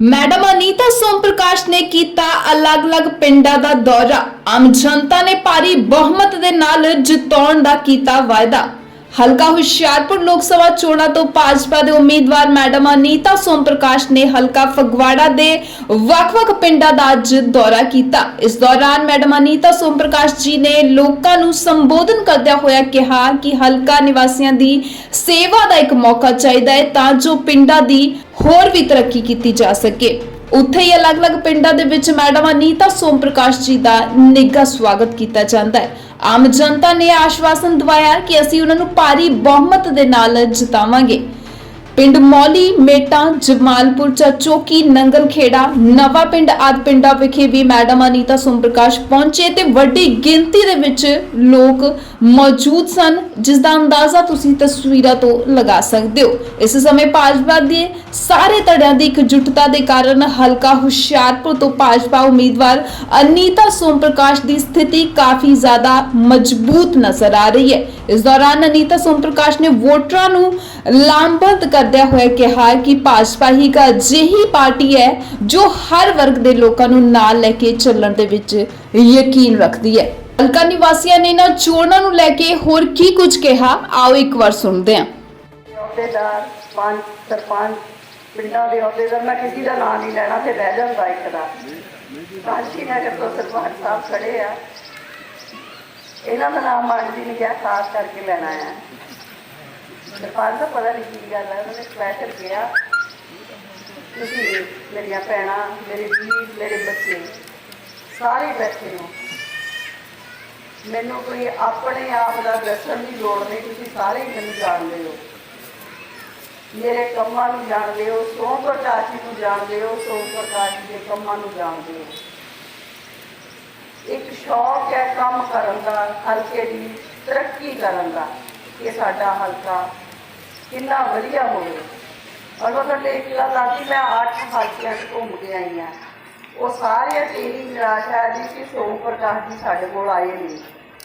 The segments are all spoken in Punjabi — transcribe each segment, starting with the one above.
ਮੈਡਮ ਅਨੀਤਾ ਸੋਮ ਪ੍ਰਕਾਸ਼ ਨੇ ਕੀਤਾ ਅਲੱਗ-ਅਲੱਗ ਪਿੰਡਾਂ ਦਾ ਦੌਰਾ। ਆਮ ਜਨਤਾ ਨੇ ਭਾਰੀ ਬਹੁਮਤ ਦੇ ਨਾਲ ਜਿਤਾਉਣ ਦਾ ਕੀਤਾ ਵਾਅਦਾ। ਹਲਕਾ ਹੁਸ਼ਿਆਰਪੁਰ ਲੋਕ ਸਭਾ ਚੋਣਾਂ ਤੋਂ ਭਾਜਪਾ ਦੇ ਉਮੀਦਵਾਰ ਮੈਡਮ ਅਨੀਤਾ ਸੋਮ ਪ੍ਰਕਾਸ਼ ਨੇ ਹਲਕਾ ਫਗਵਾੜਾ ਦੇ ਵੱਖ-ਵੱਖ ਪਿੰਡਾਂ ਦਾ ਅੱਜ ਦੌਰਾ ਕੀਤਾ। ਇਸ ਦੌਰਾਨ ਮੈਡਮ ਅਨੀਤਾ ਸੋਮ ਪ੍ਰਕਾਸ਼ ਜੀ ਨੇ ਲੋਕਾਂ ਨੂੰ ਸੰਬੋਧਨ ਕਰਦਿਆਂ ਹੋਇਆ ਕਿਹਾ ਕਿ ਹਲਕਾ ਨਿਵਾਸੀਆਂ ਦੀ ਸੇਵਾ ਦਾ ਇੱਕ ਮੌਕਾ ਚਾਹੀਦਾ ਹੈ ਤਾਂ ਜੋ ਪਿੰਡਾਂ ਦੀ ਹੋਰ ਵੀ ਤਰੱਕੀ ਕੀਤੀ ਜਾ ਸਕੇ। ਉੱਥੇ ਹੀ ਅਲੱਗ-ਅਲੱਗ ਪਿੰਡਾਂ ਦੇ ਵਿੱਚ ਮੈਡਮ ਅਨੀਤਾ ਸੋਮ ਪ੍ਰਕਾਸ਼ ਜੀ ਦਾ ਨਿੱਘਾ ਸਵਾਗਤ ਕੀਤਾ ਜਾਂਦਾ ਹੈ। ਆਮ ਜਨਤਾ ਨੇ ਆਸ਼ਵਾਸਨ ਦਿਵਾਇਆ ਕਿ ਅਸੀਂ ਉਹਨਾਂ ਨੂੰ ਭਾਰੀ ਬਹੁਮਤ ਦੇ ਨਾਲ ਜਿਤਾਵਾਂਗੇ। ਪਿੰਡ ਮੌਲੀ, ਮੇਟਾਂ ਜਮਾਲਪੁਰ ਚਚੋਕੀ ਨੰਗਲ ਖੇੜਾ ਨਵਾਂ ਪਿੰਡ ਆਦ ਪਿੰਡਾਂ ਵਿਖੇ ਵੀ ਮੈਡਮ ਅਨੀਤਾ ਸੋਮ ਪ੍ਰਕਾਸ਼ ਪਹੁੰਚੇ ਤੇ ਵੱਡੀ ਗਿਣਤੀ ਦੇ ਵਿੱਚ ਲੋਕ ਮੌਜੂਦ ਸਨ, ਜਿਸ ਦਾ ਅੰਦਾਜ਼ਾ ਤੁਸੀਂ ਤਸਵੀਰਾਂ ਤੋਂ ਲਗਾ ਸਕਦੇ ਹੋ। ਇਸ ਸਮੇਂ ਭਾਜਪਾ ਦੇ ਸਾਰੇ ਧੜਿਆਂ ਦੀ ਇਕਜੁੱਟਤਾ ਦੇ ਕਾਰਨ ਹਲਕਾ ਹੁਸ਼ਿਆਰਪੁਰ ਤੋਂ ਭਾਜਪਾ ਉਮੀਦਵਾਰ ਅਨੀਤਾ ਸੋਮ ਪ੍ਰਕਾਸ਼ ਦੀ ਸਥਿਤੀ ਕਾਫੀ ਜ਼ਿਆਦਾ ਮਜ਼ਬੂਤ ਨਜ਼ਰ ਆ ਰਹੀ ਹੈ। ਇਸ ਦੌਰਾਨ ਅਨੀਤਾ ਸੋਮ ਪ੍ਰਕਾਸ਼ ਨੇ ਵੋਟਰਾਂ ਨੂੰ ਲਾਮਬੰਦ ਕਰਦਿਆਂ ਹੋਇਆ ਕਿਹਾ ਕਿ ਭਾਜਪਾ ਹੀ ਇੱਕ ਅਜਿਹੀ ਪਾਰਟੀ ਹੈ ਜੋ ਹਰ ਵਰਗ ਦੇ ਲੋਕਾਂ ਨੂੰ ਨਾਲ ਲੈ ਕੇ ਚੱਲਣ ਦੇ ਵਿੱਚ ਯਕੀਨ ਰੱਖਦੀ ਹੈ। ਹਲਕਾ ਨਿਵਾਸੀਆਂ ਨੇ ਇਹਨਾਂ ਚੋਣਾਂ ਨੂੰ ਲੈ ਕੇ ਹੋਰ ਕੀ ਕੁਝ ਕਿਹਾ? ਆਓ ਇੱਕ ਵਾਰ ਸੁਣਦੇ ਹਾਂ। ਅਹੁਦੇਦਾਰ ਪੰਜ ਸਰਪੰਚ, ਪਿੰਡਾਂ ਦੇ ਅਹੁਦੇਦਾਰ ਮੈਂ ਕਿਸੇ ਦਾ ਨਾਮ ਨਹੀਂ ਲੈਣਾ, ਤੇ ਰਹਿ ਜਾਂਦਾ ਇੱਕ ਦਾ। ਕਾਂਚੀ ਨਗਰ ਤੋਂ ਸਰਪੰਚ ਸਾਹਿਬ ਖੜੇ ਆ। ਇਹਨਾਂ ਦਾ ਨਾਮ ਮਾਨ ਜੀ ਨੇ ਕਿਹਾ, ਖਾਸ ਕਰਕੇ ਲੈਣਾ ਆ ਸਰਪੰਚ ਦਾ ਪਤਾ ਨਹੀਂ ਕੀ ਗੱਲ ਹੈ ਉਹਨੇ ਸਪੈਸ਼ਲ ਕਿਹਾ ਤੁਸੀਂ ਮੇਰੀਆਂ ਭੈਣਾਂ, ਮੇਰੇ ਵੀਰ, ਮੇਰੇ ਬੱਚੇ, ਸਾਰੇ ਬੈਠੇ ਹੋ। ਮੈਨੂੰ ਕੋਈ ਆਪਣੇ ਆਪ ਦਾ ਦੱਸਣ ਦੀ ਲੋੜ ਨਹੀਂ, ਤੁਸੀਂ ਸਾਰੇ ਹੀ ਮੈਨੂੰ ਜਾਣਦੇ ਹੋ। ਮੇਰੇ ਕੰਮਾਂ ਨੂੰ ਜਾਣਦੇ ਹੋ, ਸੋਮ ਪ੍ਰਕਾਸ਼ੀ ਨੂੰ ਜਾਣਦੇ ਹੋ, ਸੋਮ ਪ੍ਰਕਾਸ਼ੀ ਦੇ ਕੰਮਾਂ ਨੂੰ ਜਾਣਦੇ ਹੋ। ਇੱਕ ਸ਼ੌਕ ਹੈ ਕੰਮ ਕਰਨ ਦਾ ਹਲਕੇ ਦੀ ਤਰੱਕੀ ਕਰਨ ਦਾ। ਇਹ ਸਾਡਾ ਹਲਕਾ ਕਿੰਨਾ ਵਧੀਆ ਹੋਵੇ। ਔਰ ਉਹ ਤੁਹਾਡੇ ਇੱਕ ਗੱਲ ਆਦੀ ਮੈਂ ਅੱਠ ਹਲਕਿਆਂ 'ਚ ਘੁੰਮ ਕੇ ਆਈ ਹਾਂ। ਉਹ ਸਾਰਿਆਂ 'ਚ ਇਹੀ ਨਿਰਾਸ਼ਾ ਹੈ ਜੀ ਕਿ ਸੋਮ ਪ੍ਰਕਾਸ਼ ਜੀ ਸਾਡੇ ਕੋਲ ਆਏ ਨਹੀਂ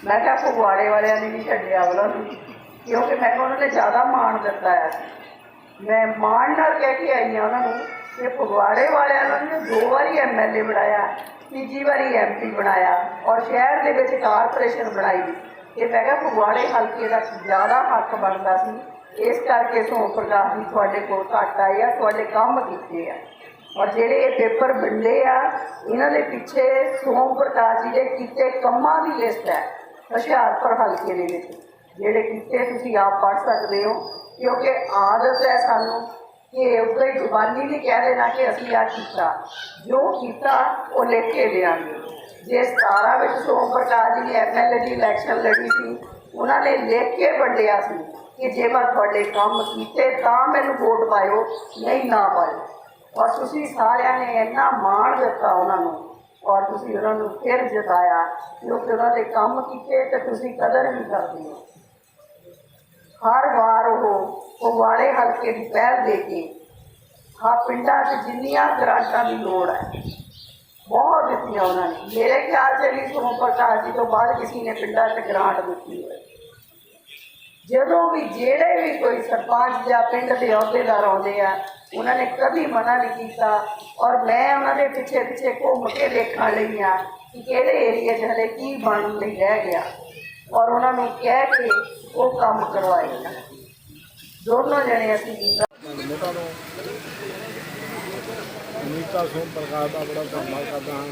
ਮੈਂ ਕਿਹਾ ਫਗਵਾੜੇ ਵਾਲਿਆਂ ਨੇ ਨਹੀਂ ਛੱਡਿਆ ਉਹਨਾਂ ਨੂੰ, ਕਿਉਂਕਿ ਮੈਂ ਕਿਹਾ ਉਹਨਾਂ ਨੇ ਜ਼ਿਆਦਾ ਮਾਣ ਦਿੱਤਾ ਹੈ। ਮੈਂ ਮਾਣ ਨਾਲ ਕਹਿ ਕੇ ਆਈ ਹਾਂ ਉਹਨਾਂ ਨੂੰ ਕਿ ਫਗਵਾੜੇ ਵਾਲਿਆਂ ਨੇ ਦੋ ਵਾਰੀ ਐਮਐਲਏ ਬਣਾਇਆ, ਤੀਜੀ ਵਾਰੀ ਐਮਪੀ ਬਣਾਇਆ ਔਰ ਸ਼ਹਿਰ ਦੇ ਵਿੱਚ ਕਾਰਪੋਰੇਸ਼ਨ ਬਣਾਈ। ਇਹ ਮੈਂ ਕਿਹਾ ਫਗਵਾੜੇ ਹਲਕੇ ਦਾ ਜ਼ਿਆਦਾ ਹੱਕ ਬਣਦਾ ਸੀ। ਇਸ ਕਰਕੇ ਸੋਮ ਪ੍ਰਕਾਸ਼ ਜੀ ਤੁਹਾਡੇ ਕੋਲ ਘੱਟ ਆਏ ਆ, ਤੁਹਾਡੇ ਕੰਮ ਕੀਤੇ ਆ। ਔਰ ਜਿਹੜੇ ਇਹ ਪੇਪਰ ਵੰਡੇ ਆ, ਇਹਨਾਂ ਦੇ ਪਿੱਛੇ ਸੋਮ ਪ੍ਰਕਾਸ਼ ਜੀ ਦੇ ਕੀਤੇ ਕੰਮਾਂ ਦੀ ਲਿਸਟ ਹੈ, ਹੁਸ਼ਿਆਰਪੁਰ ਹਲਕੇ ਦੇ ਵਿੱਚ। ਜਿਹੜੇ ਕੀਤੇ ਤੁਸੀਂ ਆਪ ਪੜ੍ਹ ਸਕਦੇ ਹੋ, ਕਿਉਂਕਿ ਆਦਤ ਹੈ ਸਾਨੂੰ ਕਿ ਉੱਤੇ ਹੀ ਜ਼ੁਬਾਨੀ ਨਹੀਂ ਕਹਿ ਦੇਣਾ ਕਿ ਅਸੀਂ ਆ ਕੀਤਾ। ਜੋ ਕੀਤਾ, ਉਹ ਲਿਖ ਕੇ ਦੇਾਂਗੇ ਜੇ 17 ਵਿੱਚ ਸੋਮ ਪ੍ਰਕਾਸ਼ ਜੀ ਨੇ ਐਮਐਲਏ ਦੀ ਇਲੈਕਸ਼ਨ ਲੜੀ ਸੀ, ਉਹਨਾਂ ਨੇ ਲਿਖ ਕੇ ਵੰਡਿਆ ਸੀ ਕਿ ਜੇ ਮੈਂ ਤੁਹਾਡੇ ਕੰਮ ਕੀਤੇ, ਤਾਂ ਮੈਨੂੰ ਵੋਟ ਪਾਇਓ, ਨਹੀਂ ਨਾ ਪਾਇਓ। ਔਰ ਤੁਸੀਂ ਸਾਰਿਆਂ ਨੇ ਇੰਨਾ ਮਾਣ ਦਿੱਤਾ ਉਹਨਾਂ ਨੂੰ, ਔਰ ਤੁਸੀਂ ਉਹਨਾਂ ਨੂੰ ਫਿਰ ਜਿਤਾਇਆ ਕਿਉਂਕਿ ਉਹਨਾਂ ਦੇ ਕੰਮ ਕੀਤੇ, ਤੇ ਤੁਸੀਂ ਕਦਰ ਵੀ ਕਰਦੇ ਹੋ। ਹਰ ਵਾਰ ਉਹ ਉਹ ਵਾਲੇ ਹਲਕੇ ਦੀ ਪਹਿਲ ਦੇ ਕੇ ਹਾਂ ਪਿੰਡਾਂ 'ਚ ਜਿੰਨੀਆਂ ਗਰਾਂਟਾਂ ਦੀ ਲੋੜ ਹੈ, ਬਹੁਤ ਦਿੱਤੀਆਂ ਉਹਨਾਂ ਨੇ। ਮੇਰੇ ਖਿਆਲ 'ਚ ਵੀ ਸੋਮ ਪ੍ਰਕਾਸ਼ ਜੀ ਤੋਂ ਬਾਅਦ ਕਿਸੇ ਨੇ ਪਿੰਡਾਂ 'ਚ ਗਰਾਂਟ ਦਿੱਤੀ ਹੋਵੇ। ਜਦੋਂ ਵੀ ਜਿਹੜੇ ਵੀ ਕੋਈ ਸਰਪੰਚ ਜਾਂ ਪਿੰਡ ਦੇ ਅਹੁਦੇਦਾਰ ਆਉਂਦੇ ਆ, ਉਹਨਾਂ ਨੇ ਕਦੀ ਮਨਾ ਨਹੀਂ ਕੀਤਾ ਔਰ ਮੈਂ ਉਹਨਾਂ ਦੇ ਪਿੱਛੇ ਪਿੱਛੇ ਘੁੰਮ ਕੇ ਦੇਖਣ ਲਈ ਆ ਕਿ ਕਿਹੜੇ ਏਰੀਆ 'ਚ ਹਲੇ ਕੀ ਬਣਨ ਲਈ ਰਹਿ ਗਿਆ। ਔਰ ਉਹਨਾਂ ਨੂੰ ਕਹਿ ਕੇ ਉਹ ਕੰਮ ਕਰਵਾਏ। ਦੋਨੋਂ ਜਣੇ ਅਸੀਂ ਕੀਤਾ। ਲੋਕਾਂ ਨੂੰ ਅਨੀਤਾ ਸੋਮ ਪ੍ਰਕਾਸ਼ ਦਾ ਬੜਾ ਧੰਨਵਾਦ ਕਰਦਾ ਹਾਂ।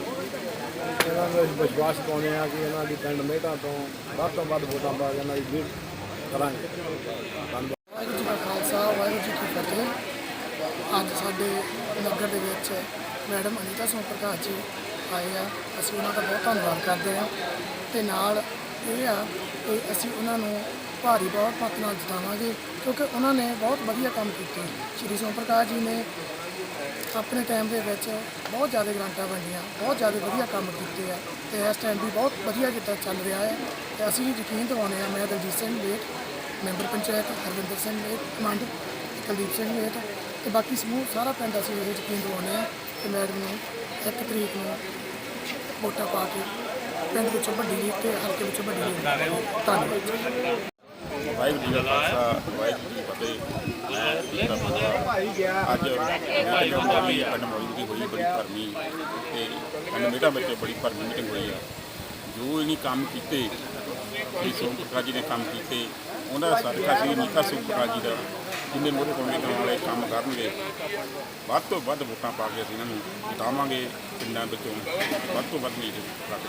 ਇਹਨਾਂ ਨੂੰ ਵਿਸ਼ਵਾਸ ਪਾਉਂਦੇ ਹਾਂ ਕਿ ਇਹਨਾਂ ਦੀ ਪਿੰਡ ਮੇਟਾਂ ਤੋਂ ਵੱਧ ਤੋਂ ਵੱਧ ਵੋਟਾਂ ਪਾ ਕੇ ਇਹਨਾਂ ਦੀ ਜਿੱਤ ਕਰਾਂਗੇ। ਧੰਨਵਾਦ। ਵਾਹਿਗੁਰੂ ਜੀ ਕਾ ਖਾਲਸਾ ਵਾਹਿਗੁਰੂ ਜੀ ਕੀ ਫਤਿਹ। ਅੱਜ ਸਾਡੇ ਨਗਰ ਦੇ ਵਿੱਚ ਮੈਡਮ ਅਨੀਤਾ ਸੋਮ ਪ੍ਰਕਾਸ਼ ਜੀ ਆਏ ਆ। ਅਸੀਂ ਉਹਨਾਂ ਦਾ ਬਹੁਤ ਧੰਨਵਾਦ ਕਰਦੇ ਹਾਂ ਤੇ ਨਾਲ ਇਹ ਆ ਕਿ ਅਸੀਂ ਉਹਨਾਂ ਨੂੰ ਭਾਰੀ ਬਹੁਤ ਮਤ ਨਾਲ ਜਿਤਾਵਾਂਗੇ ਕਿਉਂਕਿ ਉਹਨਾਂ ਨੇ ਬਹੁਤ ਵਧੀਆ ਕੰਮ ਕੀਤੇ। ਸ਼੍ਰੀ ਸੋਮ ਪ੍ਰਕਾਸ਼ ਜੀ ਨੇ ਆਪਣੇ ਟਾਈਮ ਦੇ ਵਿੱਚ ਬਹੁਤ ਜ਼ਿਆਦਾ ਗ੍ਰਾਂਟਾਂ ਵੰਡੀਆਂ, ਬਹੁਤ ਜ਼ਿਆਦਾ ਵਧੀਆ ਕੰਮ ਕੀਤੇ ਆ ਤੇ ਇਸ ਟਾਈਮ ਵੀ ਬਹੁਤ ਵਧੀਆ ਜਿੱਦਾਂ ਚੱਲ ਰਿਹਾ ਹੈ। ਤੇ ਅਸੀਂ ਯਕੀਨ ਦਿਵਾਉਂਦੇ ਆ ਮੈਂ ਦਲਜੀਤ ਸਿੰਘ ਵੇਟ ਮੈਂਬਰ ਪੰਚਾਇਤ ਹਰਵਿੰਦਰ ਸਿੰਘ ਵੇਟ ਮੰਡ ਕੁਲਦੀਪ ਸਿੰਘ ਵੇਟ ਤੇ ਬਾਕੀ ਸਮੂਹ, ਸਾਰਾ ਪਿੰਡ ਅਸੀਂ ਇਹ ਯਕੀਨ ਦਿਵਾਉਂਦੇ ਆ ਕਿ ਮੈਡਮ ਨੂੰ ਇੱਕ ਤਰੀਕ ਨੂੰ ਵੋਟਾਂ ਪਾ ਕੇ ਪਿੰਡ ਵਿੱਚੋਂ ਵੱਡੀ ਲੀਡ ਤੇ ਹਲਕੇ ਵਿੱਚੋਂ ਵੱਡੀ ਲੀਡ ਧੰਨਵਾਦ। ਵਾਹਿਗੁਰੂ ਜੀ ਦਾ ਖਾਲਸਾ, ਵਾਹਿਗੁਰੂ ਜੀ ਕੀ ਫਤਿਹ। ਮੈਂ ਅੱਜ ਮੀਟਿੰਗ ਪਿੰਡ ਮੌਜੂਦ ਦੀ ਹੋਈ ਬੜੀ ਭਰਮੀ ਤੇ ਪਿੰਡ ਮੇਟਾ ਵਿੱਚ ਬੜੀ ਭਰਮੀ ਮੀਟਿੰਗ ਹੋਈ ਆ। ਜੋ ਇਹਨੇ ਕੰਮ ਕੀਤੇ, ਇਹ ਸੋਮ ਪ੍ਰਕਾਸ਼ ਜੀ ਨੇ ਕੰਮ ਕੀਤੇ ਉਹਨਾਂ ਦਾ ਸਦਕਾ ਸੀ ਨੀਤਾ ਸਿੰਘ ਪ੍ਰਕਾਸ਼ ਜੀ ਦਾ, ਜਿੰਨੇ ਮੋਰੇ ਕੋਨੇ ਕਰਨ ਵਾਲੇ ਕੰਮ ਕਰਨਗੇ। ਵੱਧ ਤੋਂ ਵੱਧ ਵੋਟਾਂ ਪਾ ਕੇ ਅਸੀਂ ਇਹਨਾਂ ਨੂੰ ਜਿਤਾਵਾਂਗੇ, ਪਿੰਡਾਂ ਵਿੱਚੋਂ ਵੱਧ ਤੋਂ ਵੱਧ ਲੀਡ ਰੱਖ